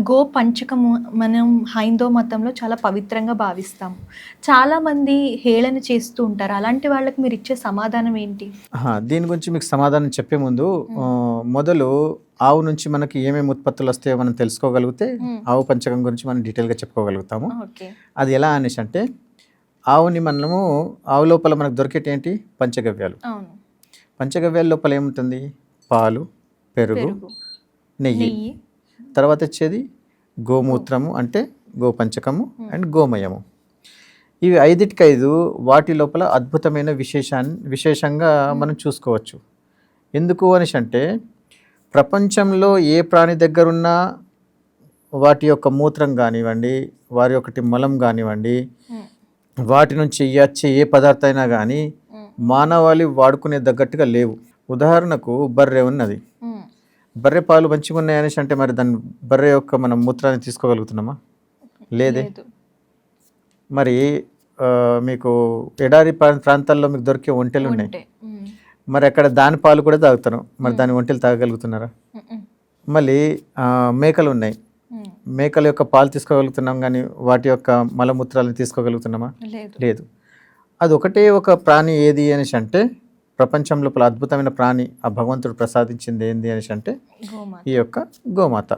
Go పంచకము మనం హైందవ మతంలో చాలా పవిత్రంగా భావిస్తాము. చాలా మంది హేళన చేస్తూ ఉంటారు. అలాంటి వాళ్ళకి మీరు ఇచ్చే సమాధానం ఏంటి? దీని గురించి మీకు సమాధానం చెప్పే ముందు మొదలు ఆవు నుంచి మనకి ఏమేమి ఉత్పత్తులు వస్తాయో మనం తెలుసుకోగలిగితే. ఆవు పంచకం గురించి మనం డీటెయిల్గా చెప్పుకోగలుగుతాము. ఓకే. అది ఎలా అనేసి అంటే ఆవుని మనము ఆవు లోపల మనకు దొరికేటి ఏంటి? పంచగవ్యాలు. పంచగవ్యాల లోపల ఏముంటుంది? పాలు పెరుగు నెయ్యి. తర్వాత వచ్చేది గోమూత్రము అంటే గోపంచకము అండ్ గోమయము ఇవి ఐదిటికి ఐదు వాటి లోపల అద్భుతమైన విశేషాన్ని విశేషంగా మనం చూసుకోవచ్చు ఎందుకు అనేసి అంటే ప్రపంచంలో ఏ ప్రాణి దగ్గరున్నా వాటి యొక్క మూత్రం కానివ్వండి వారి ఒకటి మలం కానివ్వండి మ్మ్. వాటి నుంచి వచ్చే ఏ పదార్థం అయినా కానీ. మానవాళి వాడుకునే తగ్గట్టుగా లేవు ఉదాహరణకు బర్రె ఉన్నది. బర్రె పాలు మంచిగా ఉన్నాయి అనేసి అంటే మరి దాని బర్రె యొక్క మనం మూత్రాన్ని తీసుకోగలుగుతున్నామా? లేదే? మరి మీకు ఎడారి ప్రా- ప్రాంతాల్లో మీకు దొరికే ఒంటెలు ఉన్నాయి. మరి అక్కడ దాని పాలు కూడా తాగుతారు. మరి దాని ఒంటెలు తాగగలుగుతున్నారా. మళ్ళీ మేకలు ఉన్నాయి. మేకల యొక్క పాలు తీసుకోగలుగుతున్నాం కానీ వాటి యొక్క మలమూత్రాలను తీసుకోగలుగుతున్నామా? లేదు. అది ఒకటే ఒక ప్రాణి ఏది అనేసి అంటే ప్రపంచం లోపల అద్భుతమైన ప్రాణి ఆ భగవంతుడు ప్రసాదించింది ఏంది అనేసి అంటే ఈ యొక్క గోమాత.